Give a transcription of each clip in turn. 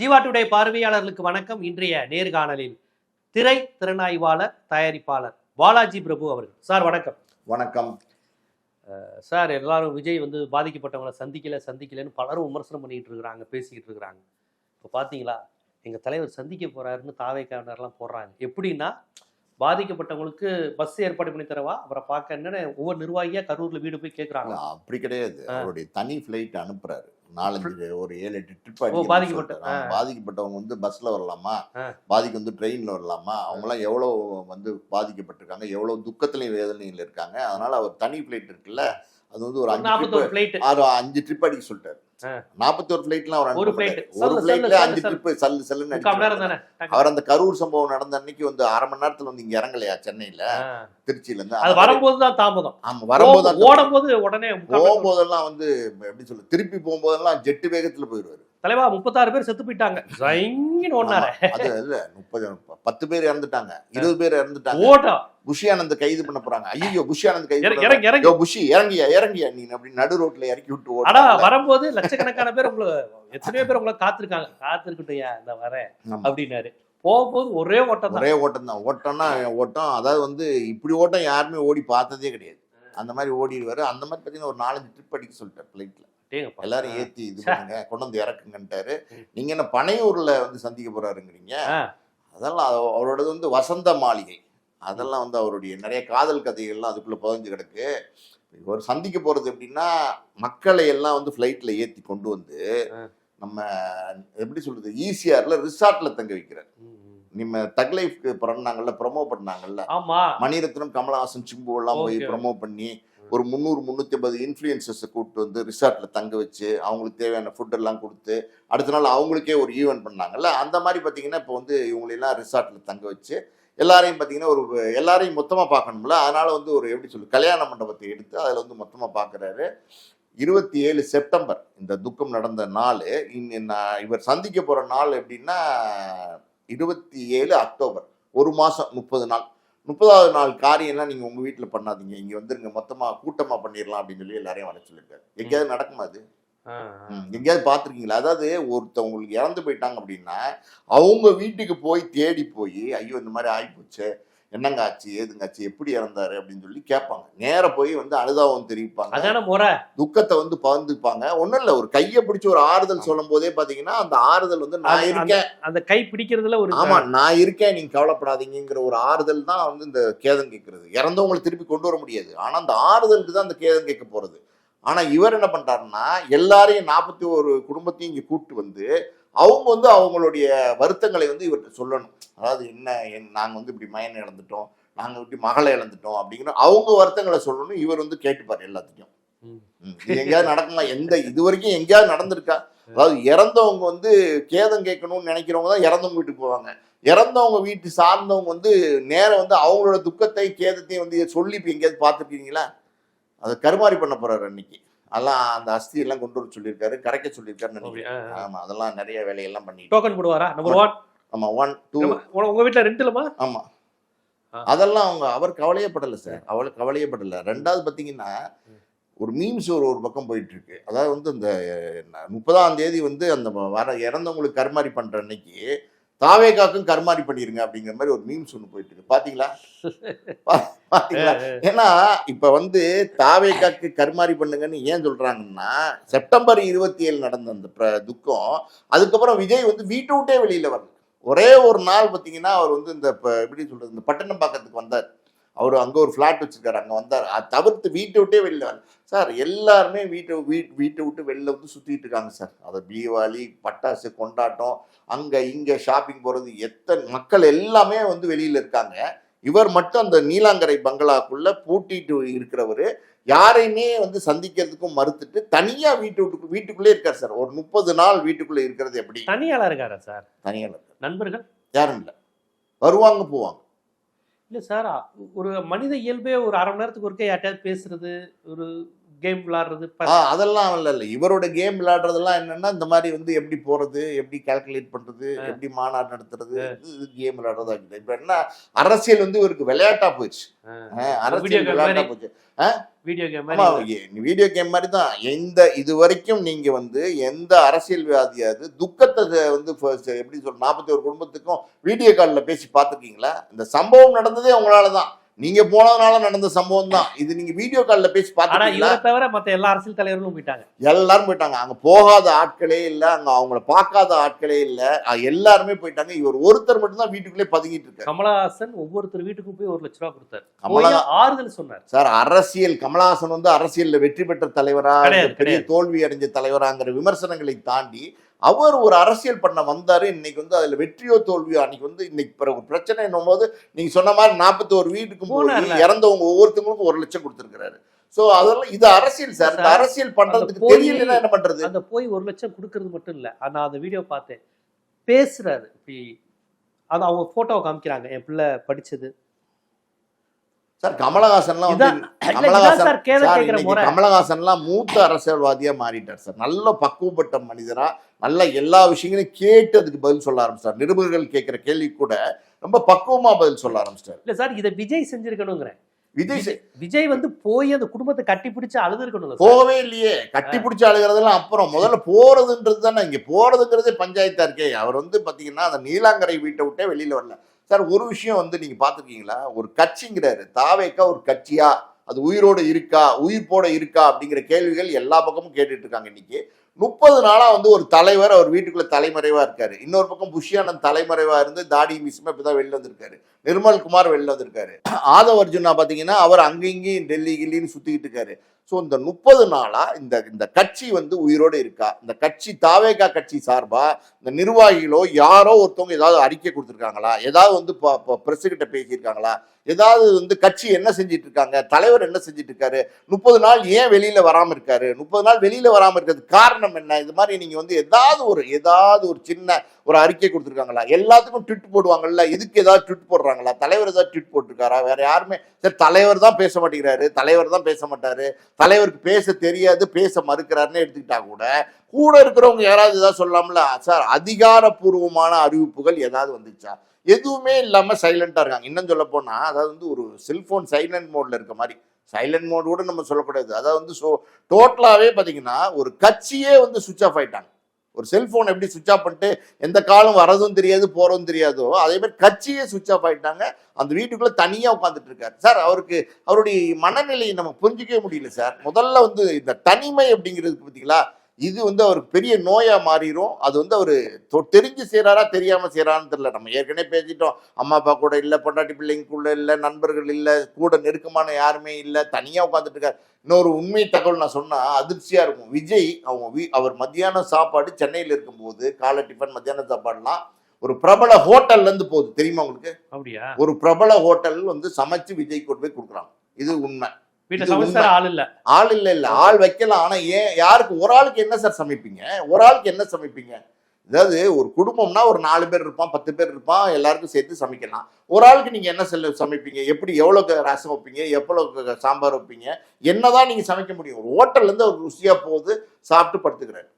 Jeeva today பார்வையாளர்களுக்கு வணக்கம். இன்றைய நேர்காணலில் திரை திறனாய்வாளர் தயாரிப்பாளர் பாலாஜி பிரபு அவர்கள். சார் வணக்கம். வணக்கம். சார் எல்லாரும் விஜய் வந்து பாதிக்கப்பட்டவங்களை சந்திக்கல சந்திக்கலன்னு பலரும் விமர்சனம் பண்ணிட்டு இருக்கிறாங்க பேசிக்கிட்டு இருக்கிறாங்க. இப்போ பார்த்தீங்களா எங்க தலைவர் சந்திக்க போறாருன்னு தாவை காரணர்லாம் போடுறாங்க. எப்படின்னா பாதிக்கப்பட்டவங்களுக்கு பஸ் ஏற்பாடு பண்ணி தரவா? அப்புறம் பார்க்க என்னன்னு ஒவ்வொரு நிர்வாகியா கரூர்ல வீடு போய் கேட்குறாங்க அப்படி கிடையாது. அவருடைய தனி ஃபிளைட் அனுப்புறாரு. நாலஞ்சு ஒரு ஏழு எட்டு ட்ரிப் பாதிக்கப்பட்ட- பாதிக்கப்பட்டவங்க வந்து பஸ்ல வரலாமா. பாதிக்கு வந்து ட்ரெயின்ல வரலாமா? அவங்க எல்லாம் எவ்வளவு வந்து பாதிக்கப்பட்டிருக்காங்க எவ்வளவு துக்கத்திலையும் வேதனையில் இருக்காங்க. அதனால அவர் தனி ஃபிளைட் இருக்குல்ல அது வந்து ஒரு அஞ்சு ஃபிளைட் ஆறு அஞ்சு ட்ரிப் அடிக்க சொல்லிட்டாரு. நாற்பத்தோரு ஃபிளைட்லாம் ஒரு ஒரு ஃபிளைட்ல அஞ்சு. ட்ரிப் சல்லு சல்லுன்னு அவர் அந்த கரூர் சம்பவம் நடந்த அன்னைக்கு வந்து அரை மணி நேரத்துல வந்து இங்க இறங்கலையா சென்னையில. திருச்சியில இருந்து அது வரும்போது தான் தாமதம். ஆமா வரும்போது அந்த- ஓடும் போது உடனே. போகும்போதெல்லாம் வந்து எப்படி சொல்ல திருப்பி போகும்போதெல்லாம் ஜெட்டு வேகத்துல போயிடுவாரு. தலைவா முப்பத்தாறு பேர் செத்து போயிட்டாங்க. அது இல்ல முப்பது பத்து பேர் இறந்துட்டாங்க. இருபது பேர் இறந்துட்டாங்க. ஓட்டம் புஷி ஆனந்த் கைது பண்ண போறாங்க. ஐயோ புஷி ஆனந்த் கைது புஷி இறங்கியா இறங்கியா நீ அப்படி நடு ரோட்ல இறக்கி விட்டு ஆனா. வரும்போது லட்சக்கணக்கான பேர் உங்களை எத்தனையோ பேர் உங்களை காத்திருக்காங்க. காத்திருக்கட்டையா இந்த வரேன். அப்படின்னாரு. போகும்போது ஒரே ஓட்டம் ஒரே ஓட்டம் தான். ஓட்டம்னா ஓட்டம். அதாவது வந்து இப்படி ஓட்டம் யாருமே ஓடி பார்த்ததே கிடையாது. அந்த மாதிரி ஓடிடுவாரு. அந்த மாதிரி பார்த்தீங்கன்னா ஒரு நாலஞ்சு ட்ரிப் அடிக்க சொல்லிட்டார் ஃபிளைட்ல டேங்கப்பா. எல்லாரும் ஏத்தி இது. பண்ணுங்க கொண்டு வந்து இறக்குங்கன்ட்டாரு. நீங்க என்ன பனையூர்ல வந்து சந்திக்க போறாருங்கிறீங்க. அதெல்லாம் அவ- அவரோடது வந்து வசந்த மாளிகை. அதெல்லாம் வந்து அவருடைய நிறைய காதல் கதைகள்லாம் அதுக்குள்ள புதஞ்சு கிடக்கு இவர் சந்திக்க போறது எப்படின்னா மக்களை எல்லாம் வந்து ஃப்ளைட்ல ஏத்தி கொண்டு வந்து. நம்ம எப்படி சொல்றது ஈசிஆர்ல ரிசார்ட்ல தங்க வைக்கிறார். நம்ம தக் லைஃப்க்கு பிறந்தாங்கல்ல ப்ரொமோ பண்ணாங்கல்ல மணிரத்னம் கமலஹாசன் சிம்பு எல்லாம் போய். ப்ரொமோ பண்ணி ஒரு முந்நூறு முந்நூற்றி ஐம்பது இன்ஃப்ளூயன்சர்ஸை கூப்பிட்டு வந்து ரிசார்ட்டில் தங்க வச்சு அவங்களுக்கு தேவையான ஃபுட் எல்லாம் கொடுத்து அடுத்த நாள் அவங்களுக்கே ஒரு ஈவெண்ட் பண்ணாங்கல்ல அந்த மாதிரி பார்த்தீங்கன்னா இப்போ வந்து இவங்களெல்லாம் ரிசார்ட்டில் தங்க வச்சு எல்லாரையும் பார்த்தீங்கன்னா ஒரு எல்லாரையும் மொத்தமாக பார்க்கணும்ல. அதனால வந்து ஒரு எப்படி சொல்லு கல்யாண மண்டபத்தை எடுத்து அதில் வந்து மொத்தமாக பார்க்குறாரு. இருபத்தி ஏழு செப்டம்பர் இந்த துக்கம் நடந்த நாள் இன்ன நான் இவர் சந்திக்க போகிற நாள் எப்படின்னா இருபத்தி ஏழு அக்டோபர். ஒரு மாதம் முப்பது நாள். முப்பதாவது நாள் காரியம்லாம் நீங்கள் உங்கள் வீட்டில் பண்ணாதீங்க. இங்கே வந்துருங்க மொத்தமாக கூட்டமாக பண்ணிடலாம் அப்படின்னு சொல்லி எல்லாரையும் வர சொல்லியிருக்காரு. எங்கேயாவது நடக்குமா அது? எங்கேயாவது பார்த்துருக்கீங்களா? அதாவது ஒருத்தவங்களுக்கு இறந்து போயிட்டாங்க அப்படின்னா அவங்க வீட்டுக்கு போய் தேடி போய் ஐயோ இந்த மாதிரி ஆயிப்போச்சு என்னங்க ஆச்சு ஏதுங்க ஆச்சு எப்படி இறந்தாரு அப்படின்னு சொல்லி கேட்பாங்க. நேரா போய் வந்து அனுதாபம் தெரிவிப்பாங்க. அதான முறை. துக்கத்தை வந்து பகிர்ந்துப்பாங்க. ஒன்றும் இல்லை ஒரு கையை பிடிச்சி ஒரு ஆறுதல் சொல்லும் போதே பார்த்தீங்கன்னா அந்த ஆறுதல் வந்து நான் இருக்கேன். அந்த கை பிடிக்கிறதுல ஒரு ஆமா நான் இருக்கேன் நீங்க கவலைப்படாதீங்கிற ஒரு ஆறுதல் தான் வந்து இந்த கேதம் கேட்கறது இறந்தவங்களை திருப்பி கொண்டு வர முடியாது. ஆனா அந்த ஆறுதலுக்கு தான் அந்த கேதம் கேட்க போறது. ஆனா இவர் என்ன பண்றாருன்னா எல்லாரையும் நாற்பத்தி ஒரு குடும்பத்தையும் இங்க கூப்பிட்டு வந்து அவங்க வந்து அவங்களுடைய வருத்தங்களை வந்து இவர்கிட்ட சொல்லணும். அதாவது என்ன என்- நாங்க வந்து இப்படி மயனை இழந்துட்டோம் நாங்க இப்படி மகளை இழந்துட்டோம் அப்படிங்கிற அவங்க வருத்தங்களை சொல்லணும் இவர் வந்து கேட்டுப்பார் எல்லாத்தையும் எங்கேயாவது நடக்குமா? எந்த இது வரைக்கும் எங்கேயாவது நடந்திருக்கா? அதாவது இறந்தவங்க வந்து கேதம் கேட்கணும்னு நினைக்கிறவங்க தான் இறந்தவங்க வீட்டுக்கு போவாங்க. இறந்தவங்க வீட்டு சார்ந்தவங்க வந்து நேரம் வந்து அவங்களோட துக்கத்தை கேதத்தையும் வந்து சொல்லி இப்போ எங்கேயாவது பார்த்துருக்கீங்களா? அதை கருமாறி பண்ண போறாரு அன்னைக்கு. அதெல்லாம் அந்த அஸ்தி எல்லாம் கொண்டு வர சொல்லியிருக்காரு கரைக்க சொல்லியிருக்காருன்னு அப்படி, நினைக்கிறேன். ஆமா அதெல்லாம் நிறைய வேலையெல்லாம் பண்ணிட்டு. டோக்கன் போடுவாரா? நம்பர் ஒன் ஆமா ஒன் டூ உங்க வீட்டுல ரெண்டு இல்லமா ஆமா. அதெல்லாம் அவங்க அவர் கவலையே படல சார். அவள் கவலையே படல. ரெண்டாவது பாத்தீங்கன்னா ஒரு மீம்ஸ் ஒரு ஒரு பக்கம் போயிட்டு இருக்கு அதாவது வந்து இந்த முப்பதாம் தேதி வந்து அந்த வர இறந்தவங்களுக்கு கருமாரி பண்ற அன்னைக்கு தாவேகாக்கும் கருமாரி பண்ணிருங்க அப்படிங்கிற மாதிரி ஒரு மீம்ஸ் ஒன்று போயிட்டு இருக்கு. பாத்தீங்களா? பாத்தீங்களா? ஏன்னா இப்ப வந்து தாவேகாக்கு கருமாரி பண்ணுங்கன்னு ஏன் சொல்றாங்கன்னா செப்டம்பர் இருபத்தி ஏழு நடந்த அந்த துக்கம் அதுக்கப்புறம் விஜய் வந்து வீட்டை விட்டே வெளியில வரல ஒரே ஒரு நாள் பார்த்தீங்கன்னா அவர் வந்து இந்த எப்படி சொல்றது இந்த பட்டணம் பக்கத்துக்கு வந்தார். அவர் அங்கே ஒரு ஃப்ளாட் வச்சிருக்காரு. அங்கே வந்தார். அது தவிர்த்து வீட்டை விட்டே வெளியில வரல. சார் எல்லாருமே வீட்டை வீட் வீட்டை விட்டு வெளில வந்து சுற்றிட்டு இருக்காங்க சார். அது தீபாவளி பட்டாசு கொண்டாட்டம் அங்கே இங்கே ஷாப்பிங் போகிறது எத்தனை மக்கள் எல்லாமே வந்து வெளியில் இருக்காங்க. இவர் மட்டும் அந்த நீலாங்கரை பங்களாக்குள்ள பூட்டிட்டு இருக்கிறவர். யாரையுமே வந்து சந்திக்கிறதுக்கும் மறுத்துட்டு தனியா வீட்டு விட்டு வீட்டுக்குள்ளே இருக்கார் சார். ஒரு முப்பது நாள் வீட்டுக்குள்ளே இருக்கிறது எப்படி? தனியாளா இருக்காரா சார்? தனியா இருக்கார். நண்பர்கள்? யாரும் இல்லை. வருவாங்க போவாங்க. இல்ல சார் ஒரு மனித இயல்பே ஒரு அரை மணி நேரத்துக்கு ஒருக்கே யார்ட்டையாவது பேசுறது ஒரு கேம் விளையாடுறது ஆ, அதெல்லாம் இல்ல இல்ல. இவரோட கேம் விளையாடுறதெல்லாம் என்னன்னா இந்த மாதிரி வந்து எப்படி போறது எப்படி கால்குலேட் பண்றது எப்படி மாநாடு நடத்துறது கேம் விளையாடுறதா இருக்குது. இப்ப என்ன அரசியல் வந்து இவருக்கு விளையாட்டா. ஆ, அரசியல் விளையாட்டா. போச்சு. வீடியோ கேம் மாதிரி வீடியோ கேம் மாதிரி தான் எந்த இது வரைக்கும் நீங்க வந்து எந்த அரசியல்வாதியாவது துக்கத்தை வந்து எப்படி சொல்ற நாற்பத்தி ஒரு குடும்பத்துக்கும் வீடியோ காலில் பேசி பார்த்துருக்கீங்களா? இந்த சம்பவம் நடந்ததே உங்களால தான் நீங்க போனதுனால நடந்த சம்பவம் தான் இது நீங்க வீடியோ காலில் பேசி இவரை தவிர மத்த எல்லா அரசியல் தலைவர்களும் போயிட்டாங்க. எல்லாரும் போயிட்டாங்க. அங்க போகாத ஆட்களே இல்ல அங்க அவங்கள பார்க்காத ஆட்களே இல்ல. எல்லாருமே போயிட்டாங்க. இவர் ஒருத்தர் மட்டும்தான் வீட்டுக்குள்ளே பதுங்கிட்டு இருக்காரு. கமலஹாசன் ஒவ்வொருத்தர் வீட்டுக்கும் போய் ஒரு லட்ச ரூபா கொடுத்தாரு. கமலா- ஆறுதல் சொன்னார். சார் அரசியல் கமலஹாசன் வந்து அரசியல்ல வெற்றி பெற்ற தலைவரா பெரிய. தோல்வி அடைஞ்ச தலைவராங்கிற விமர்சனங்களை தாண்டி அவர் ஒரு அரசியல் பண்ண வந்தாரு இன்னைக்கு வந்து அதுல வெற்றியோ தோல்வியோ அன்னைக்கு வந்து இன்னைக்கு பிறகு ஒரு பிரச்சனை என்னும் போது நீங்க சொன்ன மாதிரி நாற்பத்தி போய் போனார்ல. இறந்தவங்க ஒவ்வொருத்தவங்களுக்கும் ஒரு லட்சம் கொடுத்திருக்கிறாரு. சோ அதெல்லாம் இது அரசியல் சார். இந்த அரசியல் பண்றதுக்கு தெரியலன்னா என்ன பண்றது? அந்த போய் ஒரு லட்சம் கொடுக்கறது மட்டும் இல்ல. நான் அந்த வீடியோ பார்த்தேன். பேசுறாரு. இப்படி அது அவங்க போட்டோவை காமிக்கிறாங்க. என் பிள்ளை படிச்சது. சார் கமலஹாசன்லாம் கமலஹாசன் கமலஹாசன்லாம் மூத்த அரசியல்வாதியா மாறிட்டார் சார். நல்ல பக்குவப்பட்ட மனிதரா நல்ல எல்லா விஷயங்களையும் கேட்டு அதுக்கு பதில் சொல்ல ஆரம்பிச்சிட்டார் நிருபர்கள் கேட்கிற கேள்வி கூட ரொம்ப பக்குவமா பதில் சொல்ல ஆரம்பிச்சிட்டார் இல்ல சார் இதை விஜய் செஞ்சிருக்கணுங்கிறேன் விஜய் விஜய் வந்து போய் அந்த குடும்பத்தை கட்டி பிடிச்சு அழுது இருக்கணும் போகவே இல்லையே. கட்டி பிடிச்சி அழுகிறதெல்லாம் அப்புறம் முதல்ல போறதுன்றது தானே. இங்க போறதுங்கிறதே பஞ்சாயத்தா இருக்கே. அவர் வந்து பாத்தீங்கன்னா அந்த நீலாங்கரை வீட்டை விட்டே வெளியில வரல. சார் ஒரு விஷயம் வந்து நீங்க பாத்துருக்கீங்களா? ஒரு கட்சிங்கிறாரு. தாவேக்கா ஒரு கட்சியா? அது உயிரோடு இருக்கா உயிர்ப்போட இருக்கா அப்படிங்கிற கேள்விகள் எல்லா பக்கமும் கேட்டுட்டு இருக்காங்க இன்னைக்கு. முப்பது நாளாக வந்து ஒரு தலைவர் அவர் வீட்டுக்குள்ள தலைமறைவாக இருக்காரு. இன்னொரு பக்கம் புஷியானந்த் தலைமறைவாக இருந்து தாடி மிஸ்மா இப்பதான் வெளில வந்திருக்காரு. நிர்மல் குமார் வெளில வந்திருக்காரு. ஆதவ் அர்ஜுனா பார்த்தீங்கன்னா அவர் அங்கேயும் இங்கேயும் டெல்லி கில்லின்னு சுற்றிக்கிட்டு இருக்காரு. ஸோ இந்த முப்பது நாளாக இந்த இந்த கட்சி வந்து உயிரோடு இருக்கா? இந்த கட்சி தாவேகா கட்சி சார்பாக இந்த நிர்வாகிகளோ யாரோ ஒருத்தவங்க ஏதாவது அறிக்கை கொடுத்துருக்காங்களா? ஏதாவது வந்து பிரஸ் கிட்ட பேசியிருக்காங்களா? ஏதாவது வந்து கட்சி என்ன செஞ்சிட்டு இருக்காங்க தலைவர் என்ன செஞ்சிட்டு இருக்காரு முப்பது நாள் ஏன் வெளியில் வராமல் இருக்காரு? முப்பது நாள் வெளியில் வராமல் இருக்கிறது காரணம் என்ன? இது மாதிரி நீங்கள் வந்து ஏதாவது ஒரு ஏதாவது ஒரு சின்ன ஒரு அறிக்கை கொடுத்துருக்காங்களா? எல்லாத்துக்கும் ட்விட் போடுவாங்கல்ல? இதுக்கு ஏதாவது ட்விட் போடுறாங்களா? தலைவர் ஏதாவது ட்விட் போட்டிருக்காரா? வேற யாருமே சரி தலைவர் தான் பேச மாட்டேங்கிறாரு. தலைவர் தான் பேச மாட்டாரு. தலைவருக்கு பேச தெரியாது பேச மறுக்கிறாருன்னு எடுத்துக்கிட்டா கூட கூட இருக்கிறவங்க யாராவது ஏதாவது சொல்லலாம்ல? சார் அதிகாரப்பூர்வமான அறிவிப்புகள் ஏதாவது வந்துச்சா? எதுவுமே இல்லாமல் சைலண்ட்டாக இருக்காங்க. இன்னும் சொல்ல போனால் அதாவது வந்து ஒரு செல்ஃபோன் சைலண்ட் மோடில் இருக்க மாதிரி. சைலண்ட் மோட் கூட நம்ம சொல்லக்கூடாது. அதாவது வந்து ஸோ டோட்டலாகவே பார்த்தீங்கன்னா ஒரு கட்சியே வந்து சுவிச் ஆஃப் ஆயிட்டாங்க. ஒரு செல்போன் எப்படி சுவிச் ஆஃப் பண்ணிட்டு எந்த காலம் வரதும் தெரியாது போறதும் தெரியாதோ அதே மாதிரி கட்சியே சுவிச் ஆஃப் ஆயிட்டாங்க. அந்த வீட்டுக்குள்ள தனியா உட்காந்துட்டு இருக்காரு. சார் அவருக்கு அவருடைய மனநிலையை நம்ம புரிஞ்சிக்கவே முடியல சார். முதல்ல வந்து இந்த தனிமை அப்படிங்கிறது பார்த்தீங்களா இது வந்து அவருக்கு பெரிய நோயா மாறிடும் அது வந்து அவர் தெரிஞ்சு செய்றாரா தெரியாம செய்றான்னு தெரியல. நம்ம ஏற்கனவே பேசிட்டோம். அம்மா அப்பா கூட இல்லை பொண்டாட்டி பிள்ளைங்களுக்குள்ள இல்லை நண்பர்கள் இல்லை கூட நெருக்கமான யாருமே இல்லை தனியா உட்காந்துட்டு இருக்காரு. இன்னொரு உண்மை தகவல் நான் சொன்னா அதிர்ச்சியா இருக்கும். விஜய் அவங்க வீ அவர் மத்தியானம் சாப்பாடு சென்னையில் இருக்கும்போது காலை டிஃபன் மத்தியான சாப்பாடுலாம் ஒரு பிரபல ஹோட்டல்ல இருந்து போகுது. தெரியுமா உங்களுக்கு? அப்படியா? ஒரு பிரபல ஹோட்டல் வந்து சமைச்சு விஜய் கொண்டு போய் கொடுக்குறாங்க. இது உண்மை. வீட்டுல இது சமைச்சார ஆள் இல்ல. ஆள் இல்ல இல்ல. ஆள் வைக்கலாம் ஆனா ஏன் யாருக்கு? ஒரு ஆளுக்கு என்ன சார் சமைப்பீங்க? ஒரு ஆளுக்கு என்ன சமைப்பீங்க? அதாவது ஒரு குடும்பம்னா ஒரு நாலு பேர் இருப்பான் பத்து பேர் இருப்பான் எல்லாருக்கும் சேர்த்து சமைக்கலாம். ஒரு ஆளுக்கு நீங்க என்ன செல்ல சமைப்பீங்க? எப்படி எவ்வளவு ரசம் வைப்பீங்க? எவ்வளவு சாம்பார் வைப்பீங்க? என்னதான் நீங்க சமைக்க முடியும். ஒரு ஹோட்டல்ல இருந்து ஒரு ருசியா போகுது சாப்பிட்டு படுத்துக்கிறாரு.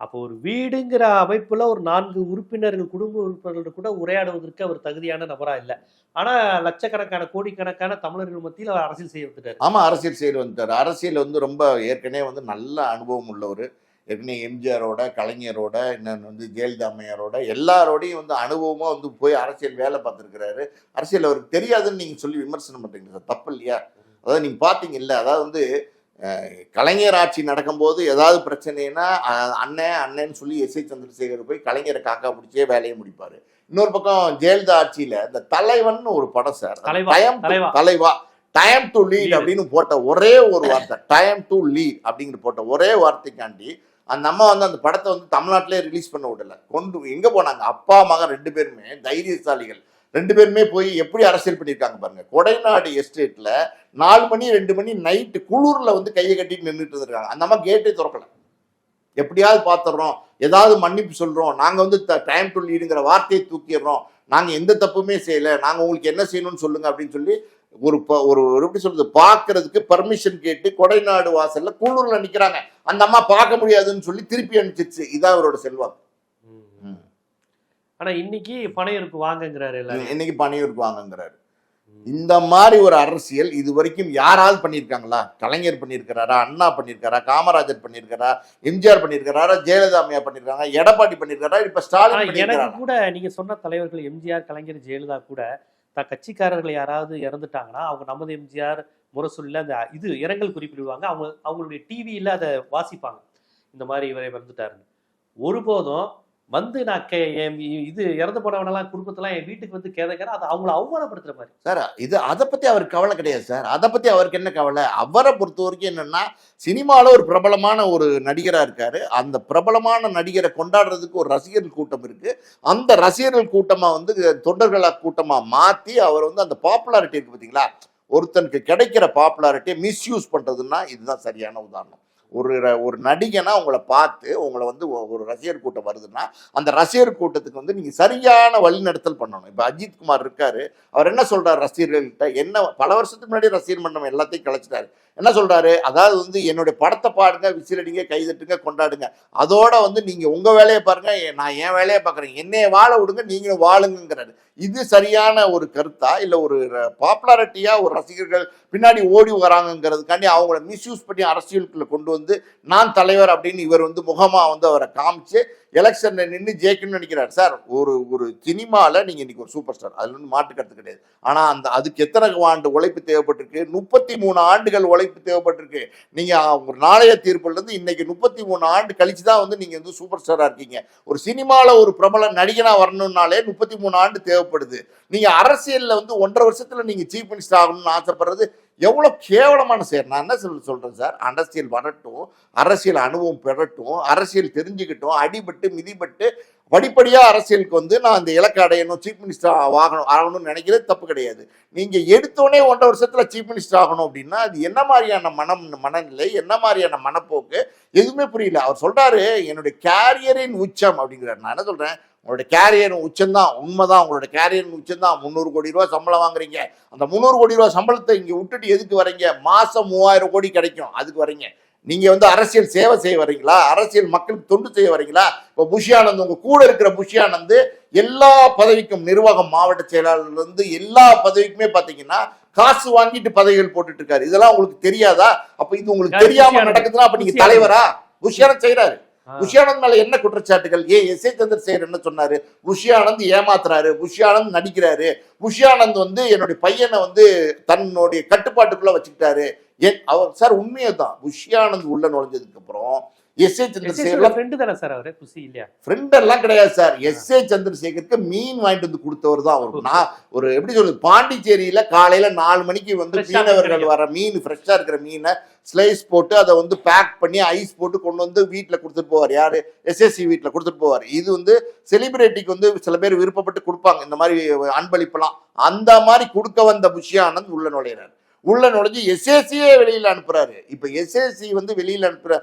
அப்போ ஒரு வீடுங்கிற அமைப்புல ஒரு நான்கு உறுப்பினர்கள் குடும்ப உறுப்பினர்கள் கூட உரையாடுவதற்கு அவர் தகுதியான நபரா இல்லை. ஆனா லட்சக்கணக்கான கோடிக்கணக்கான தமிழர்கள் மத்தியில் அவர் அரசியல் செய்ய வந்துட்டார். ஆமா அரசியல் செய்து வந்துட்டார். அரசியல் வந்து ரொம்ப ஏற்கனவே வந்து நல்ல அனுபவம் உள்ளவர். ஏற்கனவே எம்ஜிஆரோட கலைஞரோட இன்னொன்று வந்து ஜெயலலிதா அம்மையாரோட எல்லாரோடையும் வந்து அனுபவமாக வந்து போய் அரசியல் வேலை பார்த்துருக்கிறாரு. அரசியல் அவருக்கு தெரியாதுன்னு நீங்கள் சொல்லி விமர்சனம் பண்ணுறீங்க சார் தப்பு இல்லையா? அதாவது நீங்கள் பார்த்தீங்கல்ல அதாவது வந்து கலைஞர் ஆட்சி நடக்கும்போது ஏதாவது பிரச்சனைனா அண்ணன் அண்ணன்னு சொல்லி எஸ். ஐ சந்திரசேகர் போய் கலைஞரை காக்கா பிடிச்சே வேலையை முடிப்பாரு. இன்னொரு பக்கம் ஜெயலலிதா ஆட்சியில இந்த தலைவன் ஒரு படம் சார். to- தலைவா. Time to lead. அப்படின்னு போட்ட ஒரே ஒரு வார்த்தை. டைம் டு லீட் அப்படிங்கிற போட்ட ஒரே வார்த்தைக்காண்டி அந்த அம்மா வந்து அந்த படத்தை வந்து தமிழ்நாட்டிலே ரிலீஸ் பண்ண விடல. கொண்டு எங்க போனாங்க? அப்பா மகன் ரெண்டு பேருமே தைரியசாலிகள். ரெண்டு பேருமே போய் எப்படி அரசியல் பண்ணியிருக்காங்க பாருங்க. கொடைநாடு எஸ்டேட்ல நாலு மணி ரெண்டு மணி நைட்டு குளூர்ல வந்து கையை கட்டிட்டு நின்றுட்டு இருந்திருக்காங்க. அந்த அம்மா கேட்டே திறக்கல. எப்படியாவது பார்த்துடுறோம் ஏதாவது மன்னிப்பு சொல்றோம். நாங்க வந்து டைம் டு லீடுங்கிற வார்த்தையை தூக்கிடுறோம். நாங்க எந்த தப்புமே செய்யல. நாங்க உங்களுக்கு என்ன செய்யணும்னு சொல்லுங்க அப்படின்னு சொல்லி ஒரு ப- ஒரு ஒரு எப்படி சொல்றது? பாக்குறதுக்கு பர்மிஷன் கேட்டு கொடைநாடு வாசல்ல கூழூர்ல நிக்கிறாங்க. அந்த அம்மா பார்க்க முடியாதுன்னு சொல்லி திருப்பி அனுப்பிச்சிருச்சு. இதான் அவரோட செல்வாக்கு. ஆனா இன்னைக்கு பனையூருக்கு வாங்கங்கிறாரு எல்லாரும். இன்னைக்கு பணியூருக்கு வாங்கங்கிறாரு. இந்த மாதிரி ஒரு அரசியல் இது வரைக்கும் யாராவது பண்ணியிருக்காங்களா? கலைஞர் பண்ணியிருக்கிறாரா? அண்ணா பண்ணியிருக்காரா? காமராஜர் பண்ணியிருக்காரா? எம்ஜிஆர் பண்ணியிருக்காரா ஜெயலலிதா அம்மையா பண்ணியிருக்காங்க? எடப்பாடி பண்ணியிருக்காரா? இப்ப ஸ்டாலின் எனக்கு கூட நீங்க சொன்ன தலைவர்கள் எம்ஜிஆர் கலைஞர் ஜெயலலிதா கூட த கட்சிக்காரர்கள் யாராவது இறந்துட்டாங்கன்னா அவங்க நமது எம்ஜிஆர் முரசொல்ல அந்த இது இரங்கல் குறிப்பிடுவாங்க. அவங்க அவங்களுடைய டிவியில அதை வாசிப்பாங்க. இந்த மாதிரி இவரை வந்துட்டாருன்னு ஒருபோதும் வந்து நான் கே என் இது இறந்து போனவனெல்லாம் குடும்பத்தெல்லாம் என் வீட்டுக்கு வந்து கேதக்கிற அது அவங்கள அவமானப்படுத்துற மாதிரி. சார் இது அதை பத்தி அவருக்கு கவலை கிடையாது சார். அதை பத்தி அவருக்கு என்ன கவலை? அவரை பொறுத்த வரைக்கும் என்னன்னா சினிமாவில் ஒரு பிரபலமான ஒரு நடிகராக இருக்காரு. அந்த பிரபலமான நடிகரை கொண்டாடுறதுக்கு ஒரு ரசிகர்கள் கூட்டம் இருக்கு. அந்த ரசிகர்கள் கூட்டமாக வந்து தொண்டர்களாக கூட்டமாக மாற்றி அவர் வந்து அந்த பாப்புலாரிட்டி இருக்கு பார்த்தீங்களா ஒருத்தனுக்கு கிடைக்கிற பாப்புலாரிட்டியை மிஸ்யூஸ் பண்ணுறதுன்னா இதுதான் சரியான உதாரணம். ஒரு ர- ஒரு நடிகனா உங்களை பார்த்து உங்களை வந்து ஒரு ரசிகர் கூட்டம் வருதுன்னா அந்த ரசிகர் கூட்டத்துக்கு வந்து நீங்க சரியான வழிநடத்தல் பண்ணணும். இப்போ அஜித் குமார் இருக்காரு அவர் என்ன சொல்றாரு ரசிகர்கள்ட்ட? என்ன பல வருஷத்துக்கு முன்னாடி ரசிகர் மன்றம் எல்லாத்தையும் கலைச்சிட்டாரு. என்ன சொல்றாரு? அதாவது வந்து என்னுடைய படத்தை பாடுங்க விசிலடிங்க கைதட்டுங்க கொண்டாடுங்க. அதோட வந்து நீங்க உங்க வேலையை பாருங்க நான் என் வேலையை பார்க்குறேன். என்னைய வாழ விடுங்க நீங்களும் வாழுங்கிறாரு இது சரியான ஒரு கருத்தா? இல்ல ஒரு பாப்புலாரிட்டியா ஒரு ரசிகர்கள் பின்னாடி ஓடி வராங்கங்கிறதுக்காண்டி அவங்கள மிஸ்யூஸ் பண்ணி அரசியலுக்குள்ள கொண்டு வந்து நான் தலைவர் அப்படின்னு இவர் வந்து முகமா வந்து அவரை காமிச்சு எலெக்ஷன்ல நின்று ஜெயிக்கணும்னு நினைக்கிறார். சார் ஒரு ஒரு சினிமாவில் நீங்கள் இன்னைக்கு ஒரு சூப்பர் ஸ்டார். அதுல இருந்து மாற்று கருத்து கிடையாது. ஆனால் அந்த அதுக்கு எத்தனை ஆண்டு உழைப்பு தேவைப்பட்டிருக்கு? முப்பத்தி மூணு ஆண்டுகள் உழைப்பு தேவைப்பட்டிருக்கு. நீங்கள் ஒரு நாளைய தீர்ப்புல இருந்து இன்னைக்கு முப்பத்தி மூணு ஆண்டு கழிச்சு தான் வந்து நீங்கள் வந்து சூப்பர் ஸ்டாராக இருக்கீங்க. ஒரு சினிமாவில் ஒரு பிரபல நடிகனாக வரணும்னாலே முப்பத்தி மூணு ஆண்டு தேவைப்படுது. நீங்கள் அரசியலில் வந்து ஒன்றரை வருஷத்தில் நீங்கள் சீஃப் மினிஸ்டர் ஆகணும்னு ஆசைப்படுறது எவ்வளோ கேவலமான செயல். நான் என்ன சொல்ல சொல்கிறேன் சார்? அரசியல் வரட்டும் அரசியல் அனுபவம் பெறட்டும் அரசியல் தெரிஞ்சுக்கிட்டும் அடிபட்டு மிதிபட்டு படிப்படியாக அரசியலுக்கு வந்து நான் அந்த இலக்கை அடையணும் சீஃப் மினிஸ்டர் ஆகணும் ஆகணும்னு நினைக்கிறது தப்பு கிடையாது. நீங்கள் எடுத்தோடனே ஒன்றரை வருஷத்தில் சீஃப் மினிஸ்டர் ஆகணும் அப்படின்னா அது என்ன மாதிரியான மனம் மனநிலை என்ன மாதிரியான மனப்போக்கு எதுவுமே புரியல. அவர் சொல்கிறாரு என்னுடைய கேரியரின் உச்சம் அப்படிங்கிறார். நான் என்ன சொல்கிறேன் உங்களோட கேரியர் உச்சம்தான் உண்மைதான். உங்களோட கேரியர் உச்சம்தான். முந்நூறு கோடி ரூபா சம்பளம் வாங்குறீங்க. அந்த முந்நூறு கோடி ரூபா சம்பளத்தை இங்க விட்டுட்டு எதுக்கு வரீங்க? மாசம் மூவாயிரம் கோடி கிடைக்கும். அதுக்கு வரீங்க. நீங்க வந்து அரசியல் சேவை செய்ய வரீங்களா? அரசியல் மக்களுக்கு தொண்டு செய்ய வரீங்களா? இப்போ புஷியானந்த் உங்க கூட இருக்கிற புஷியானந்த் எல்லா பதவிக்கும் நிர்வாகம் மாவட்ட செயலாளர்ல இருந்து எல்லா பதவிக்குமே பாத்தீங்கன்னா காசு வாங்கிட்டு பதவிகள் போட்டுட்டு இருக்காரு. இதெல்லாம் உங்களுக்கு தெரியாதா? அப்ப இது உங்களுக்கு தெரியாம? நடக்குதுன்னா அப்ப நீங்க. தலைவரா? புஷியானந்த் செய்யறாரு. புஷியானந்த் மேல என்ன குற்றச்சாட்டுகள்? ஏ எஸ் ஏ சந்திரசேகர் என்ன சொன்னாரு? புஷியானந்த் ஏமாத்துறாரு. புஷியானந்த் நடிக்கிறாரு. புஷியானந்த் வந்து என்னுடைய பையனை வந்து தன்னுடைய கட்டுப்பாட்டுக்குள்ள வச்சுக்கிட்டாரு. ஏன் அவர் சார் உண்மையை தான் புஷியானந்த் உள்ள நுழைஞ்சதுக்கு அப்புறம் எஸ் ஏ சந்திரசேகர் ஃப்ரெண்டு தானே சார் அவரு? குசி இல்லையா? ஃப்ரெண்ட் எல்லாம் கிடையாது சார் எஸ் ஏ சந்திரசேகருக்கு மீன் வாங்கிட்டு வந்து கொடுத்தவர் தான் அவர். நான் ஒரு எப்படி சொல்றது பாண்டிச்சேரியில காலையில நாலு மணிக்கு வந்து மீனவர்கள். வர மீன் ஃப்ரெஷ்ஷா இருக்கிற மீனை ஸ்லைஸ் போட்டு அதை வந்து பேக் பண்ணி ஐஸ் போட்டு கொண்டு வந்து வீட்டில் கொடுத்துட்டு போவார். யாரு? எஸ்எஸ்சி வீட்டில் கொடுத்துட்டு போவார். இது வந்து செலிபிரிட்டிக்கு வந்து சில பேர் விருப்பப்பட்டு கொடுப்பாங்க. இந்த மாதிரி அன்பளிப்பெல்லாம். அந்த மாதிரி கொடுக்க வந்த புஷியானந்த் உள்ள நுழையிறாரு. உள்ள நுழைஞ்சு எஸ்எஸ்சியே வெளியில் அனுப்புறாரு. இப்ப எஸ்எஸ்சி வந்து வெளியில் அனுப்புற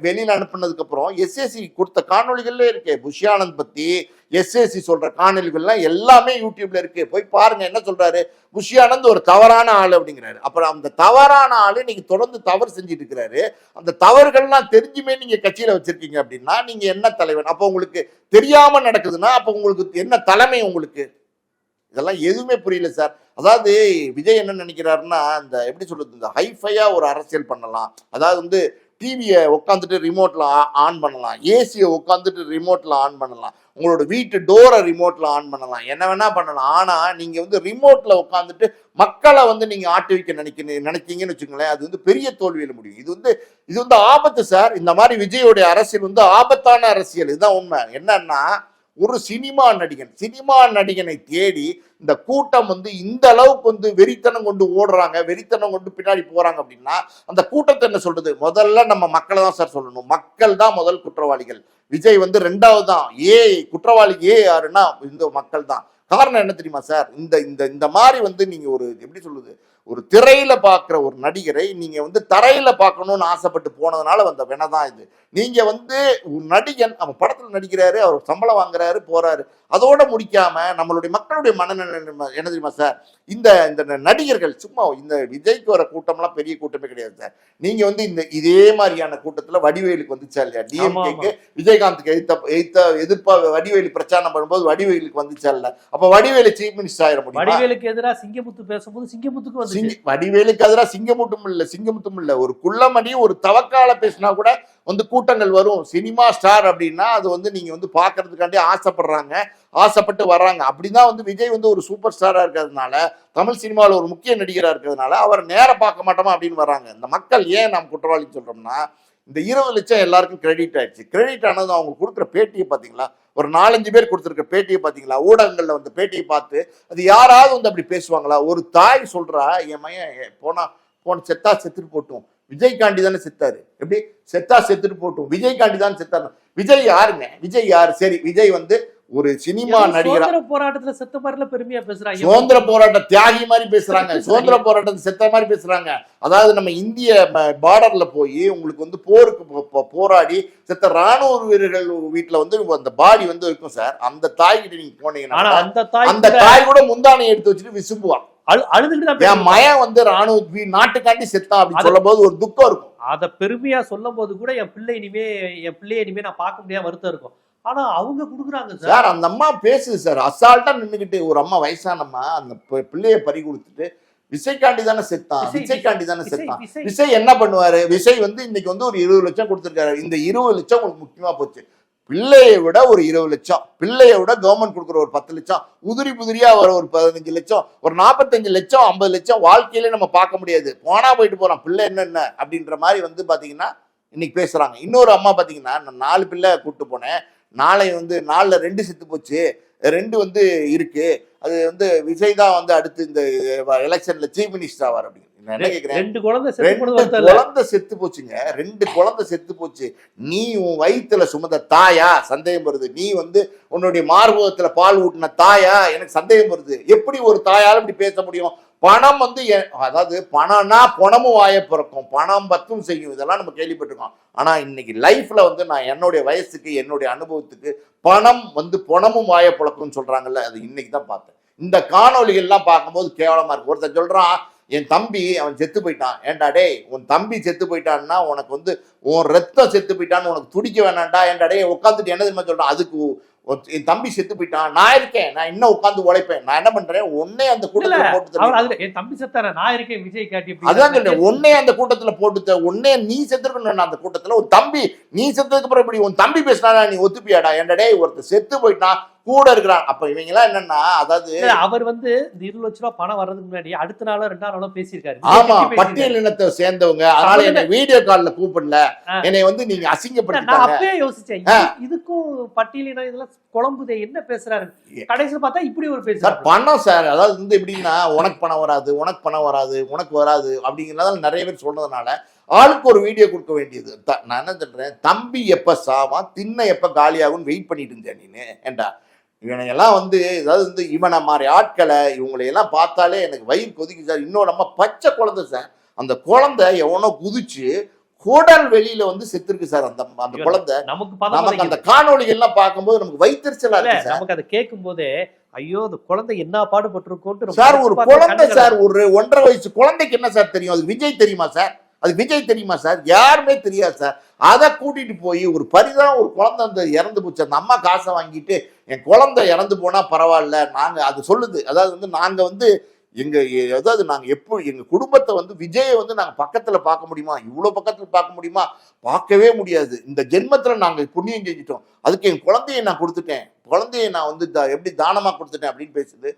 வெளியில் அனுப்புனதுக்கப்புறம் அனுப்புனதுக்கு அப்புறம் எஸ்எஸ்சி கொடுத்த காணொளிகள்ல இருக்கு. புஷியானந்த் பத்தி எஸ்எஸ்சி சொல்ற காணொளிகள்லாம் எல்லாமே யூடியூப்ல இருக்கு. போய் பாருங்க என்ன சொல்றாரு? புஷியானந்த் ஒரு தவறான ஆள் அப்படிங்கிறாரு. அப்புறம் அந்த தவறான ஆளு நீங்க தொடர்ந்து தவறு செஞ்சுட்டு இருக்கிறாரு. அந்த தவறுகள்லாம் தெரிஞ்சுமே நீங்க கட்சியில வச்சிருக்கீங்க அப்படின்னா நீங்க என்ன தலைவன்? அப்போ உங்களுக்கு தெரியாம நடக்குதுன்னா அப்போ உங்களுக்கு என்ன தலைமை உங்களுக்கு? இதெல்லாம் எதுவுமே புரியல சார். அதாவது விஜய் என்ன நினைக்கிறாருன்னா இந்த எப்படி சொல்றது இந்த ஹைஃபையா ஒரு அரசியல் பண்ணலாம். அதாவது வந்து டிவியை உட்காந்துட்டு ரிமோட்ல ஆன் பண்ணலாம். ஏசியை உட்காந்துட்டு ரிமோட்ல ஆன் பண்ணலாம். உங்களோட வீட்டு டோரை ரிமோட்ல ஆன் பண்ணலாம். என்ன வேணா பண்ணலாம். ஆனா நீங்க வந்து ரிமோட்ல உட்காந்துட்டு மக்களை வந்து நீங்க ஆட்டி வைக்க நினைக்க நினைச்சீங்கன்னு வச்சுக்கோங்களேன் அது வந்து பெரிய தோல்வியில் முடியும். இது வந்து இது வந்து ஆபத்து சார். இந்த மாதிரி விஜயோடைய அரசியல் வந்து ஆபத்தான அரசியல். இதுதான் உண்மை. என்னன்னா ஒரு சினிமா நடிகன் சினிமா நடிகனை தேடி இந்த கூட்டம் வந்து இந்த அளவுக்கு வந்து வெறித்தனம் கொண்டு ஓடுறாங்க வெறித்தனம் கொண்டு பின்னாடி போறாங்க அப்படின்னா அந்த கூட்டத்தை என்ன சொல்றது? முதல்ல நம்ம மக்களை தான் சார் சொல்லணும். மக்கள் தான் முதல் குற்றவாளிகள். விஜய் வந்து ரெண்டாவது தான். ஏ குற்றவாளி ஏ யாருன்னா இந்த மக்கள் தான். காரணம் என்ன தெரியுமா சார்? இந்த இந்த இந்த மாதிரி வந்து நீங்க ஒரு எப்படி சொல்லுது ஒரு திரையில பார்க்குற ஒரு நடிகரை நீங்க வந்து தரையில பார்க்கணும்னு ஆசைப்பட்டு போனதுனால வந்த வினைதான் இது. நீங்க வந்து ஒரு நடிகன் அவன் படத்துல நடிக்கிறாரு அவர் சம்பளம் வாங்குறாரு போறாரு. அதோட முடிக்காம நம்மளுடைய மக்களுடைய மனநிலை என்ன தெரியுமா சார்? இந்த இந்த நடிகர்கள் சும்மா இந்த விஜய்க்கு வர கூட்டம்லாம் பெரிய கூட்டமே கிடையாது சார். நீங்க வந்து இந்த இதே மாதிரியான கூட்டத்துல வடிவேலுக்கு வந்துச்சா இல்லையா? டிஎம்கேக்கு விஜயகாந்துக்கு எதிர்த்த எதிர்த்த எதிர்ப்பா வடிவேலு பிரச்சாரம் பண்ணும்போது வடிவேலுக்கு வந்துச்சா இல்ல? அப்ப வடிவேலு சீஃப் மினிஸ்டர் ஆயிட முடியுமா? வடிவேலுக்கு எதிராக சிங்கமுத்து பேசும்போது சிங்கமுத்துக்கு வந்து சிங்க- வடிவேலுக்கு எதிராக சிங்கமுட்டும் இல்லை சிங்கமுட்டும் இல்லை. ஒரு குள்ளமணி ஒரு தவக்கால பேசினா கூட வந்து கூட்டங்கள் வரும். சினிமா ஸ்டார் அப்படின்னா அது வந்து நீங்கள் வந்து பாக்குறதுக்காண்டி ஆசைப்படுறாங்க. ஆசைப்பட்டு வர்றாங்க. அப்படிதான் வந்து விஜய் வந்து ஒரு சூப்பர் ஸ்டாராக இருக்கிறதுனால தமிழ் சினிமாவில் ஒரு முக்கிய நடிகராக இருக்கிறதுனால அவர் நேர பார்க்க மாட்டோமா அப்படின்னு வர்றாங்க. இந்த மக்கள் ஏன் நாம் குற்றவாளி சொல்கிறோம்னா இந்த இருபது லட்சம் எல்லாருக்கும் கிரெடிட் ஆயிடுச்சு. கிரெடிட் ஆனது அவங்க கொடுக்குற பேட்டியை பார்த்தீங்களா? ஒரு நாலஞ்சு பேர் கொடுத்துருக்க பேட்டியை பார்த்தீங்களா? ஊடகங்களில் வந்து பேட்டியை பார்த்து அது யாராவது வந்து அப்படி பேசுவாங்களா? ஒரு தாய் சொல்கிறா என் மையன் போனா போன செத்தா செத்துட்டு போட்டும். விஜய்காண்டி தானே செத்தாரு. எப்படி? செத்தா செத்துட்டு போட்டும். விஜய்காண்டி தான் செத்தாரு. விஜய் யாருங்க? விஜய் யார்? சரி விஜய் வந்து ஒரு சினிமா நடிகரா போராட்டத்துல செத்த மாதிரில பெருமையா பேசுறாங்க சுதந்திர போராட்ட தியாகி மாதிரி பேசுறாங்க. சுதந்திர போராட்டத்தை செத்த மாதிரி பேசுறாங்க. அதாவது நம்ம இந்திய பார்டர்ல போய் உங்களுக்கு வந்து போருக்கு போராடி செத்த ராணுவ வீரர்கள் வீட்டுல வந்து அந்த பாடி வந்து இருக்கும் சார். அந்த தாய் கிட்ட நீங்க ஆனா போனீங்கன்னா அந்த தாய் கூட முந்தானை எடுத்து வச்சுட்டு விசும்புவான் என். மயன் வந்து ராணுவ நாட்டுக்காண்டி செத்தான் அப்படின்னு சொல்லும் போது ஒரு துக்கம் இருக்கும். அத பெருமையா சொல்லும் போது கூட என் பிள்ளை இனிமே என் பிள்ளைய இனிமே நான் பார்க்க முடியாம வருத்தம் இருக்கும். ஆனா அவங்க குடுக்குறாங்க சார். அந்த அம்மா பேசுது சார். அசால்ட்டா நின்னுக்கிட்டு ஒரு அம்மா வயசானம்மா அந்த பிள்ளைய பறி கொடுத்துட்டு விசைக்காண்டி தானே செத்தான். விசை- விசைக்காண்டி தானே செத்தான். விசை- என்ன பண்ணுவாரு? விசை வந்து இன்னைக்கு வந்து ஒரு இருபது லட்சம் கொடுத்துருக்காரு. இந்த இருபது லட்சம் உங்களுக்கு முக்கியமா போச்சு. பிள்ளையை விட ஒரு இருபது லட்சம். பிள்ளையை விட கவர்மெண்ட் கொடுக்குற ஒரு பத்து லட்சம். உதிரி புதிரியா வர ஒரு பதினஞ்சு லட்சம். ஒரு நாற்பத்தஞ்சு லட்சம் ஐம்பது லட்சம் வாழ்க்கையிலே நம்ம பார்க்க முடியாது. போனா போயிட்டு போறான். பிள்ளை என்னென்ன அப்படின்ற மாதிரி வந்து பாத்தீங்கன்னா இன்னைக்கு பேசுறாங்க. இன்னொரு அம்மா பாத்தீங்கன்னா நான் நாலு பிள்ளை கூட்டு போனேன். நாளை வந்து நாலுல ரெண்டு செத்து போச்சு. ரெண்டு வந்து இருக்கு. அது வந்து விஜய் தான் வந்து அடுத்து இந்த எலெக்ஷன்ல சீஃப் மினிஸ்டர் ஆவார் அப்படின்னு. என்ன கேக்குறேன்? ரெண்டு குழந்தை செத்து போச்சுங்க. ரெண்டு குழந்தை செத்து போச்சு. நீ உன் வயித்துல சுமந்த தாயா? சந்தேகம் வருது. நீ வந்து உன்னுடைய மார்பகத்துல பால் ஊட்டின தாயா? எனக்கு சந்தேகம் வருது. எப்படி ஒரு தாயால இப்படி பேச முடியும்? பணம் வந்து அதாவது பணம்னா பணமும் வாய பிறக்கும் பணம் பத்தும் செய்யும். இதெல்லாம் நம்ம கேள்விப்பட்டிருக்கோம். ஆனா இன்னைக்கு லைஃப்ல வந்து நான் என்னுடைய வயசுக்கு என்னுடைய அனுபவத்துக்கு பணம் வந்து பணமும் வாய பிறக்கும்னு சொல்றாங்கல்ல அது இன்னைக்கு தான் பார்த்தேன். இந்த காணொளிகள்லாம் பார்க்கும்போது கேவலமா இருக்கு. ஒருத்தன் சொல்றான் என் தம்பி அவன் செத்து போயிட்டான். ஏன்டா டே உன் தம்பி செத்து போயிட்டான்னா உனக்கு வந்து உன் ரத்தம் செத்து போயிட்டான்னு உனக்கு துடிக்க வேணாண்டா ஏண்டா டே உட்காந்துட்டு என்ன தெரியுமா சொல்றான்? அதுக்கு என் தம்பி செத்து போயிட்டான் நான் இருக்கேன் நான் இன்னும் உட்காந்து உழைப்பேன். நான் என்ன பண்றேன்? உன்னே அந்த கூட்டத்துல போட்டு என் தம்பி செத்தார? நான் இருக்கேன் விஜய் காட்டி அதான் சொல்றேன் உன்னே அந்த கூட்டத்துல போட்டு உன்னே நீ செத்துருக்கணும் அந்த கூட்டத்துல ஒரு தம்பி நீ செத்ததுக்கு அப்புறம் இப்படி உன் தம்பி பேசினா நீ ஒத்துப்பியாடா? டேய் ஒருத்தர் செத்து போயிட்டான் கூட இருக்கிறான். அப்ப இவங்க எல்லாம் என்னன்னா அதாவது அவர் வந்து இந்த இருபது லட்ச ரூபாய் பணம் வர்றதுக்கு முன்னாடி அடுத்த நாளோ ரெண்டாம் நாளோ பேசியிருக்காரு. ஆமா. பட்டியல் இனத்தை சேர்ந்தவங்க அதனால என்னை வீடியோ கால்ல கூப்பிடல. என்னை வந்து நீங்க நான் அசிங்கப்படுத்திட்டாங்க. அப்பவே யோசிச்சேன். இதுக்கும் பட்டியலினம் இதெல்லாம் குழம்புதே என்ன பேசுறாரு. கடைசியில் பார்த்தா இப்படி ஒரு பேசுறாரு. பணம் சார் அதாவது வந்து எப்படின்னா உனக்கு பணம் வராது உனக்கு பணம் வராது உனக்கு வராது அப்படிங்கிறதால நிறைய பேர் சொல்றதுனால ஆளுக்கு ஒரு வீடியோ கொடுக்க வேண்டியது. நான் என்ன சொல்றேன்? தம்பி எப்ப சாவான் திண்ணை எப்ப காலியாகும்னு வெயிட் பண்ணிட்டு இருந்தேன் நீனு ஏண்டா? இவனையெல்லாம் வந்து ஏதாவது வந்து இவனை மாதிரி ஆட்களை இவங்களை எல்லாம் பார்த்தாலே எனக்கு வயிறு கொதிக்கு சார். இன்னொரு நம்ம பச்சை குழந்தை சார். அந்த குழந்தை எவனோ குதிச்சு குடல் வெளியில வந்து செத்துருக்கு சார். அந்த அந்த குழந்தை. நமக்கு நமக்கு அந்த வதைக்குது. காணொளிகள்லாம் பார்க்கும்போது நமக்கு வயிற்றுச்சலா இல்ல, இருக்கு சார். நமக்கு அதை கேட்கும் போதே ஐயோ அந்த குழந்தை என்ன பாடுபட்டிருக்கோன்ட்டு சார் ஒரு குழந்தை சார் ஒரு ஒன்றரை வயசு குழந்தைக்கு என்ன சார் தெரியும்? அது விஜய் தெரியுமா சார்? அது விஜய் தெரியுமா சார்? யாருமே தெரியாது சார். அதை கூட்டிட்டு போய் ஒரு பரிதான் ஒரு குழந்தை அந்த இறந்து போச்சு. அந்த அம்மா காசை வாங்கிட்டு என் குழந்தை இறந்து போனால் பரவாயில்ல. நாங்கள் அது சொல்லுது. அதாவது வந்து நாங்கள் வந்து எங்கள் அதாவது நாங்கள் எப்போ எங்கள் குடும்பத்தை வந்து விஜயை வந்து நாங்கள் பக்கத்தில் பார்க்க முடியுமா? இவ்வளோ பக்கத்தில் பார்க்க முடியுமா? பார்க்கவே முடியாது. இந்த ஜென்மத்தில் நாங்கள் புண்ணியம் செஞ்சுட்டோம். அதுக்கு என் குழந்தையை நான் கொடுத்துட்டேன். குழந்தையை நான் வந்து எப்படி தானமாக கொடுத்துட்டேன் அப்படின்னு பேசுது.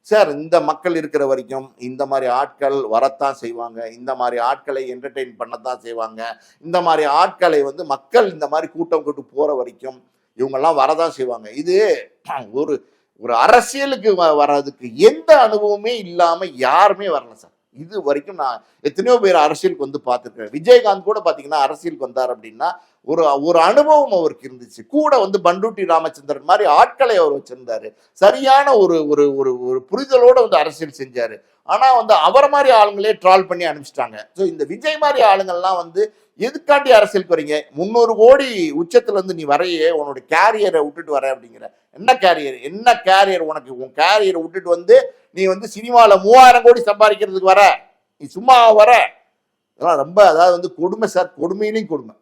சார் இந்த மக்கள் இருக்கிற வரைக்கும் இந்த மாதிரி ஆட்கள் வரத்தான் செய்வாங்க. இந்த மாதிரி ஆட்களை என்டர்டெயின் பண்ணத்தான் செய்வாங்க. இந்த மாதிரி ஆட்களை வந்து மக்கள் இந்த மாதிரி கூட்டம் கூட்டு போற வரைக்கும் இவங்கெல்லாம் வரதான் செய்வாங்க. இது ஒரு ஒரு அரசியலுக்கு வ- வர்றதுக்கு எந்த அனுபவமே இல்லாம யாருமே வரல சார். இது வரைக்கும் நான் எத்தனையோ பேர் அரசியலுக்கு வந்து பார்த்துருக்கேன். விஜயகாந்த் கூட பார்த்தீங்கன்னா அரசியலுக்கு வந்தார் அப்படின்னா ஒரு ஒரு அனுபவம் அவருக்கு இருந்துச்சு. கூட வந்து பண்டூட்டி ராமச்சந்திரன் மாதிரி ஆட்களை அவர் வச்சிருந்தாரு. சரியான ஒரு ஒரு ஒரு ஒரு புரிதலோட வந்து அரசியல் செஞ்சாரு. ஆனால் வந்து அவரை மாதிரி ஆளுங்களே ட்ரால் பண்ணி அனுப்பிச்சிட்டாங்க. ஸோ இந்த விஜய் மாதிரி ஆளுங்கள்லாம் வந்து எதுக்காண்டி அரசியலுக்கு வரீங்க முந்நூறு கோடி உச்சத்துலேருந்து நீ வரையே உன்னோட கேரியரை விட்டுட்டு வர அப்படிங்கிற. என்ன கேரியர் என்ன கேரியர் உனக்கு? உன் கேரியரை விட்டுட்டு வந்து நீ வந்து சினிமாவில் மூவாயிரம் கோடி சம்பாதிக்கிறதுக்கு வர நீ சும்மா வர. இதெல்லாம் ரொம்ப அதாவது வந்து கொடுமை சார் கொடுமையிலையும் கொடுமை.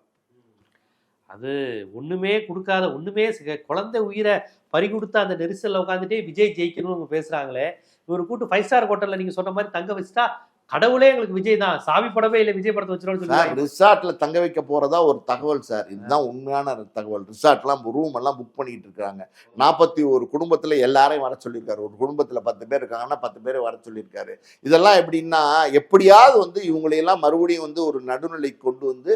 அது ஒண்ணுமே கொடுக்காத ஒண்ணுமே குழந்தை உயிரை பறி கொடுத்த அந்த நெரிசல்ல உட்காந்துட்டே விஜய் ஜெயிக்கணும்னு அவங்க பேசுறாங்களே. இவர் கூட்டு ஃபைவ் ஸ்டார் ஹோட்டல்ல நீங்க சொன்ன மாதிரி தங்க வச்சுட்டா கடவுளே எங்களுக்கு விஜய் தான். சாவி படவே இல்லை விஜய் படத்தை வச்சிருவோம்னு சார் ரிசார்ட்ல தங்க வைக்க போறதா ஒரு தகவல் சார். இதுதான் உண்மையான தகவல். ரிசார்ட்லாம் ரூம் எல்லாம் புக் பண்ணிட்டு இருக்காங்க. நாற்பத்தி ஒரு குடும்பத்துல எல்லாரையும் வர சொல்லியிருக்காரு. ஒரு குடும்பத்துல பத்து பேர் இருக்காங்கன்னா பத்து பேரை வர சொல்லியிருக்காரு. இதெல்லாம் எப்படின்னா எப்படியாவது வந்து இவங்களையெல்லாம் மறுபடியும் வந்து ஒரு நடுநிலை கொண்டு வந்து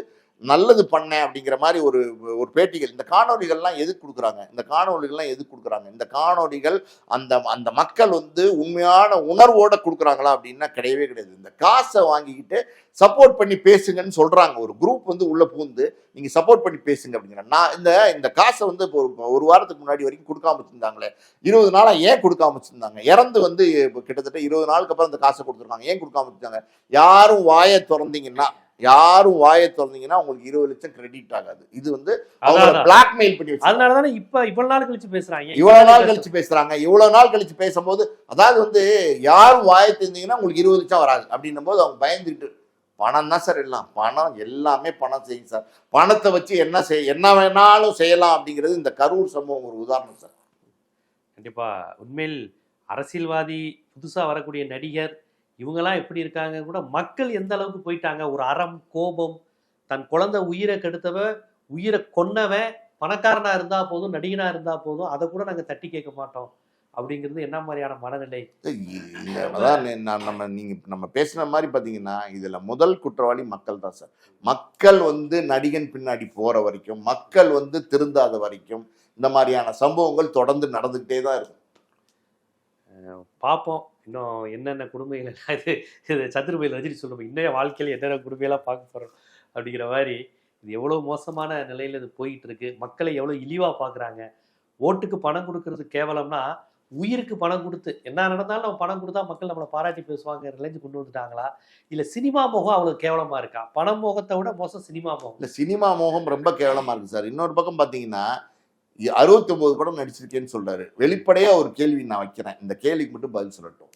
நல்லது பண்ணேன் அப்படிங்கிற மாதிரி ஒரு ஒரு பேட்டிகள். இந்த காணொளிகள்லாம் எதுக்கு கொடுக்குறாங்க? இந்த காணொளிகள்லாம் எதுக்கு கொடுக்குறாங்க? இந்த காணொளிகள் அந்த அந்த மக்கள் வந்து உண்மையான உணர்வோட கொடுக்குறாங்களா அப்படின்னா கிடையவே கிடையாது. இந்த காசை வாங்கிக்கிட்டு சப்போர்ட் பண்ணி பேசுங்கன்னு சொல்கிறாங்க ஒரு குரூப் வந்து உள்ளே பூந்து நீங்கள் சப்போர்ட் பண்ணி பேசுங்க அப்படிங்கிற நான் இந்த இந்த காசை வந்து இப்போ ஒரு ஒரு வாரத்துக்கு முன்னாடி வரைக்கும் கொடுக்காம வச்சிருந்தாங்களே. இருபது நாளாக ஏன் கொடுக்காம வச்சிருந்தாங்க? இறந்து வந்து இப்போ கிட்டத்தட்ட இருபது நாளுக்கு அப்புறம் அந்த காசை கொடுத்துருக்காங்க. ஏன் கொடுக்காம வச்சிருந்தாங்க யாரும் வாயை திறந்தீங்கன்னா யாரும் வாயை திறந்தீங்கன்னா உங்களுக்கு இருபது லட்சம் கிரெடிட் ஆகாது. இது வந்து அவங்க அதான். பிளாக்மெயில் பண்ணி அதனால தானே இப்ப இவ்வளவு நாள் கழிச்சு பேசுறாங்க. இவ்வளவு நாள் கழிச்சு பேசுறாங்க. இவ்வளவு நாள் கழிச்சு பேசும்போது அதாவது வந்து யாரும் வாயை தெரிஞ்சீங்கன்னா உங்களுக்கு இருபது லட்சம் வராது. அப்படின்னும் போது அவங்க பயந்துட்டு பணம் தான் சார் எல்லாம். பணம் எல்லாமே பணம் செய்யும் சார். பணத்தை வச்சு என்ன செய் என்ன வேணாலும் செய்யலாம் அப்படிங்கிறது இந்த கரூர் சம்பவம் ஒரு உதாரணம் சார். கண்டிப்பா. உண்மையில் அரசியல்வாதி புதுசா வரக்கூடிய நடிகர் இவங்கெல்லாம் எப்படி இருக்காங்க கூட மக்கள் எந்த அளவுக்கு போயிட்டாங்க? ஒரு அறம் கோபம் தன் குழந்தை உயிரை கெடுத்தவன் உயிரை கொன்னவன் பணக்காரனா இருந்தா போதும் நடிகனா இருந்தா போதும் அதை கூட நாங்க தட்டி கேட்க மாட்டோம். அப்படிங்கிறது என்ன மாதிரியான மனநிலை? அதான் நான் நம்ம நீங்க நம்ம பேசுன மாதிரி பாத்தீங்கன்னா இதுல முதல் குற்றவாளி மக்கள் தான் சார். மக்கள் வந்து நடிகன் பின்னாடி போற வரைக்கும் மக்கள் வந்து திருந்தாத வரைக்கும் இந்த மாதிரியான சம்பவங்கள் தொடர்ந்து நடந்துகிட்டே தான் இருக்கும். பார்ப்போம் இன்னும் என்னென்ன குடும்பங்கள் இது இது சத்துருமையில் ரஜினி சொல்லணும் இன்னைய வாழ்க்கையில் என்னென்ன குடும்பங்களாக பார்க்க போகிறோம் அப்படிங்கிற மாதிரி இது எவ்வளோ மோசமான நிலையில் இது போயிட்டு இருக்கு மக்களை எவ்வளோ இழிவாக பார்க்குறாங்க. ஓட்டுக்கு பணம் கொடுக்கறது கேவலம்னா உயிருக்கு பணம் கொடுத்து என்ன நடந்தாலும் நம்ம பணம் கொடுத்தா மக்கள் நம்மளை பாராட்டி பேசுவாங்க நிலைஞ்சு கொண்டு வந்துட்டாங்களா? இல்லை சினிமா மோகம் அவ்வளோ கேவலமாக இருக்கா? பணம் மோகத்தை விட மோசம் சினிமா மோகம். இல்லை சினிமா மோகம் ரொம்ப கேவலமாக இருக்கு சார். இன்னொரு பக்கம் பார்த்தீங்கன்னா அறுபத்தி ஒன்பது படம் நடிச்சிருக்கேன்னு சொல்றாரு. வெளிப்படையா ஒரு கேள்வி நான் வைக்கிறேன். இந்த கேள்விக்கு மட்டும் பதில் சொல்லட்டும்.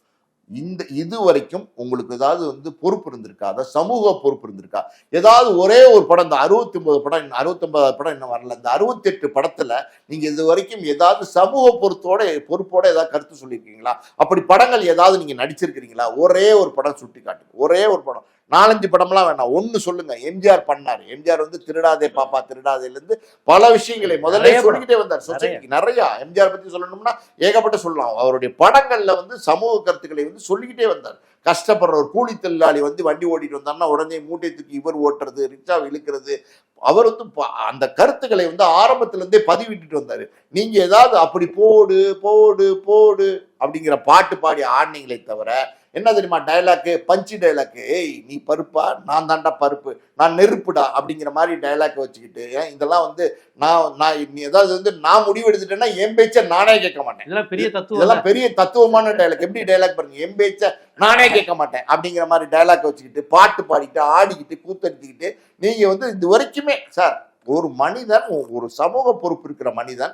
இந்த இது வரைக்கும் உங்களுக்கு ஏதாவது வந்து பொறுப்பு இருந்திருக்கா? அதாவது சமூக பொறுப்பு இருந்திருக்கா? ஏதாவது ஒரே ஒரு படம் இந்த அறுபத்தி ஒன்பது படம் அறுபத்தொன்பதாவது படம் இன்னும் வரல. இந்த அறுபத்தி எட்டு படத்துல நீங்க இது வரைக்கும் ஏதாவது சமூக பொறுத்தோட பொறுப்போட ஏதாவது கருத்து சொல்லியிருக்கீங்களா? அப்படி படங்கள் ஏதாவது நீங்க நடிச்சிருக்கிறீங்களா? ஒரே ஒரு படம் சுட்டி காட்டுங்க ஒரே ஒரு படம். நாலஞ்சு படம்லாம் வேணாம். ஒன்னு சொல்லுங்க. எம்ஜிஆர் பண்ணாரு. எம்ஜிஆர் வந்து திருடாதே பாப்பா திருடாதேல இருந்து பல விஷயங்களை முதல்ல. சொல்லிக்கிட்டே வந்தார். சொசைட்டிக்கு நிறைய. எம்ஜிஆர் பத்தி சொல்லணும்னா ஏகப்பட்ட சொல்லலாம். அவருடைய படங்கள்ல வந்து சமூக கருத்துக்களை வந்து சொல்லிக்கிட்டே வந்தார். கஷ்டப்படுற ஒரு கூலி தொழிலாளி வந்து வண்டி ஓட்டிட்டு வந்தாருன்னா உடனே மூட்டை தூக்கி இவர் ஓட்டுறது ரிக்ஷா இழுக்கிறது. அவர் வந்து அந்த கருத்துக்களை வந்து ஆரம்பத்துல இருந்தே பதிவிட்டுட்டு வந்தாரு. நீங்க ஏதாவது அப்படி போடு போடு போடு அப்படிங்கிற பாட்டு பாடி ஆடினீங்களே தவிர என்ன தெரியுமா டயலாக்கு பஞ்சு டயலாக்கு ஏய் நீ பருப்பா? நான் தாண்டா பருப்பு. நான் நெருப்புடா? அப்படிங்கிற மாதிரி டயலாக் வச்சுக்கிட்டு ஏன் இதெல்லாம் வந்து நான் நான் நீ ஏதாவது வந்து நான் முடிவு எடுத்துட்டேன்னா என் பேச்ச நானே கேட்க மாட்டேன். இதெல்லாம் பெரிய தத்துவம் இதெல்லாம் பெரிய தத்துவமான டயலாக் எப்படி டயலாக் பாருங்க? என் பேச்ச நானே கேட்க மாட்டேன். அப்படிங்கிற மாதிரி டயலாக் வச்சுக்கிட்டு பாட்டு பாடிக்கிட்டு ஆடிக்கிட்டு கூத்தடிச்சுக்கிட்டு நீங்க வந்து இது வரைக்குமே சார் ஒரு மனிதன் ஒரு சமூக பொறுப்பு இருக்கிற மனிதன்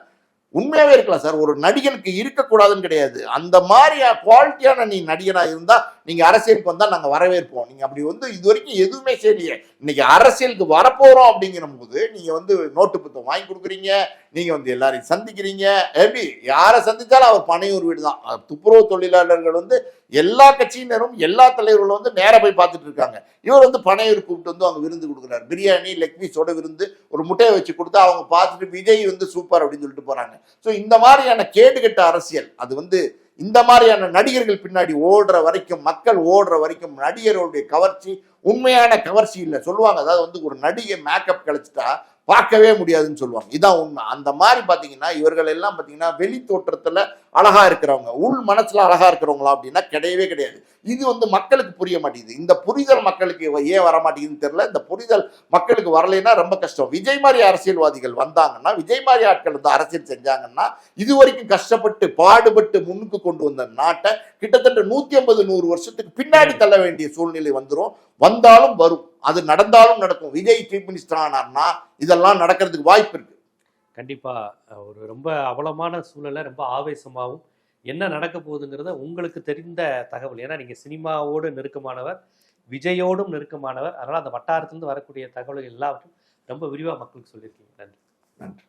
உண்மையாவே இருக்கலாம் சார். ஒரு நடிகனுக்கு இருக்கக்கூடாதுன்னு கிடையாது. அந்த மாதிரி குவாலிட்டியான நீ நடிகனா இருந்தா நீங்க அரசியலுக்கு வந்தா நாங்க வரவேற்போம். நீங்க அப்படி வந்து இது வரைக்கும் எதுவுமே செய்யலையே. இன்னைக்கு அரசியலுக்கு வரப்போறோம் அப்படிங்கிற போது நீங்க வந்து நோட்டு புத்தகம் வாங்கி கொடுக்குறீங்க. நீங்க வந்து எல்லாரையும் சந்திக்கிறீங்க. எப்படி? யாரை சந்தித்தாலும் அவர் பனையூர் வீடு தான் துப்புரவு தொழிலாளர்கள் வந்து எல்லா கட்சியினரும் எல்லா தலைவர்களும் வந்து நேராக போய் பார்த்துட்டு இருக்காங்க. இவர் வந்து பனையூர் கூப்பிட்டு வந்து அவங்க விருந்து கொடுக்குறாரு. பிரியாணி லெக் பீஸோட விருந்து ஒரு முட்டையை வச்சு கொடுத்து அவங்க பார்த்துட்டு விஜய் வந்து சூப்பர் அப்படின்னு சொல்லிட்டு போகிறாங்க ஸோ இந்த மாதிரியான கேட்டுக்கிட்ட அரசியல் அது வந்து இந்த மாதிரியான நடிகர்கள் பின்னாடி ஓடுற வரைக்கும் மக்கள் ஓடுற வரைக்கும் நடிகர்களுடைய கவர்ச்சி உண்மையான கவர்ச்சி இல்லை. சொல்லுவாங்க அதாவது வந்து ஒரு நடிகை மேக்கப் கழிச்சிட்டா பார்க்கவே முடியாதுன்னு சொல்லுவாங்க. இதான் உண்மை. அந்த மாதிரி பார்த்தீங்கன்னா இவர்கள் எல்லாம் பார்த்தீங்கன்னா வெளி தோற்றத்தில் அழகா இருக்கிறவங்க உள் மனசில் அழகா இருக்கிறவங்களா அப்படின்னா கிடையவே கிடையாது. இது வந்து மக்களுக்கு புரிய மாட்டேங்குது. இந்த புரிதல் மக்களுக்கு ஏன் வர மாட்டேங்குதுன்னு தெரியல. இந்த புரிதல் மக்களுக்கு வரலைன்னா ரொம்ப கஷ்டம். விஜய் மாதிரி அரசியல்வாதிகள் வந்தாங்கன்னா விஜய் மாதிரி ஆட்கள் வந்து அரசியல் செஞ்சாங்கன்னா இது வரைக்கும் கஷ்டப்பட்டு பாடுபட்டு முன்னுக்கு கொண்டு வந்த நாட்டை கிட்டத்தட்ட நூற்றி ஐம்பது நூறு வருஷத்துக்கு பின்னாடி தள்ள வேண்டிய சூழ்நிலை வந்துடும் வந்தாலும் வரும். அது நடந்தாலும் நடக்கும். விஜய் சீஃப் மினிஸ்டர் ஆனார்னா இதெல்லாம் நடக்கிறதுக்கு வாய்ப்பு இருக்கு. கண்டிப்பா அஹ், ஒரு ரொம்ப அவலமான சூழல்ல ரொம்ப ஆவேசமாகவும் என்ன நடக்க போகுதுங்கிறத உங்களுக்கு தெரிந்த தகவல். ஏன்னா நீங்க சினிமாவோடு நெருக்கமானவர் விஜயோடும் நெருக்கமானவர். அதனால அந்த வட்டாரத்திலிருந்து வரக்கூடிய தகவல்கள் எல்லாவற்றும் ரொம்ப விரிவா மக்களுக்கு சொல்லியிருக்கீங்க. நன்றி. நன்றி.